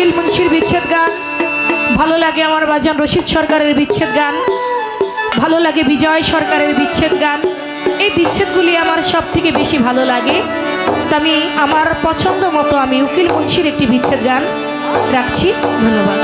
কুকিল মুন্সির বিচ্ছেদ গান। ভালো লাগে আমার বাজান রশিদ সরকারের বিচ্ছেদ গান। ভালো লাগে বিজয় সরকারের বিচ্ছেদ গান। এই বিচ্ছেদগুলি আমার সব থেকে বেশি ভালো লাগে। আমি, আমার পছন্দ মতো আমি উকিল মুন্সির একটি বিচ্ছেদ গান রাখছি। ধন্যবাদ।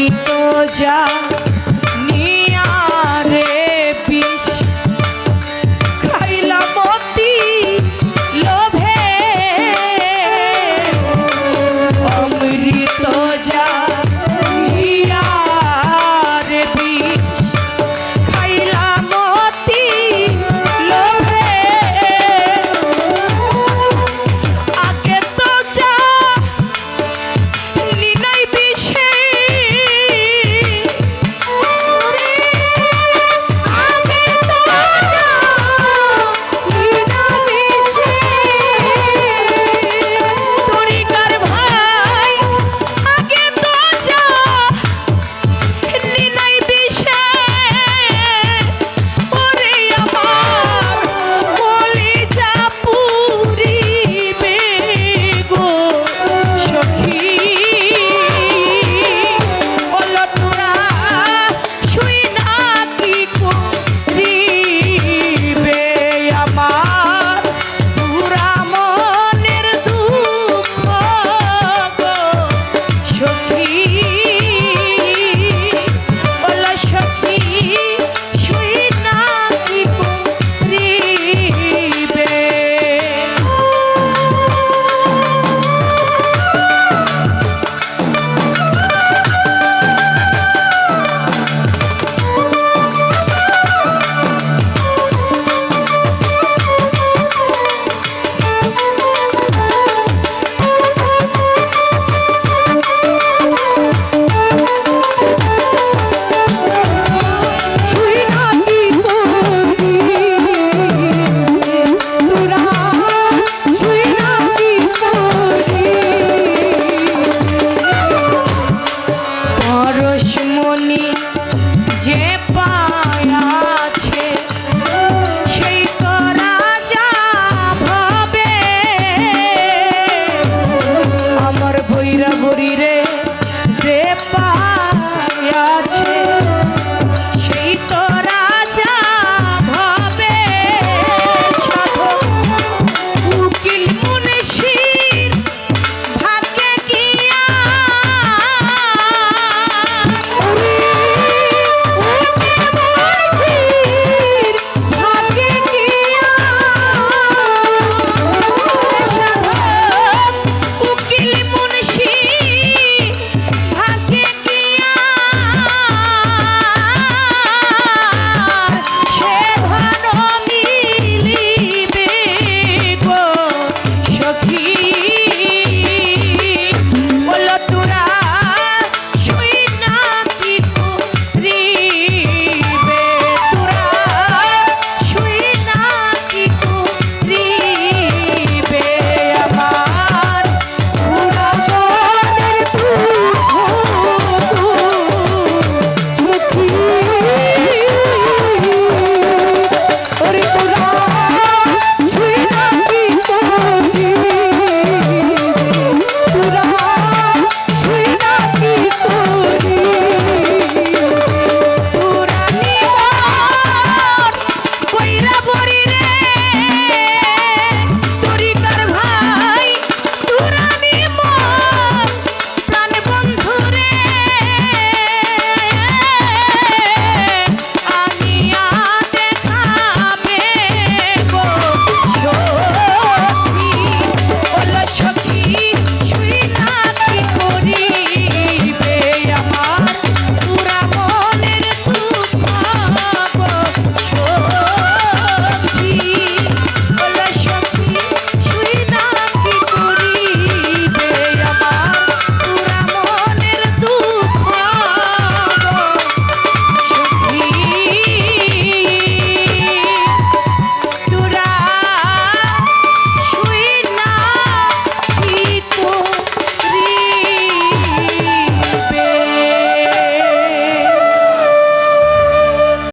জীবিত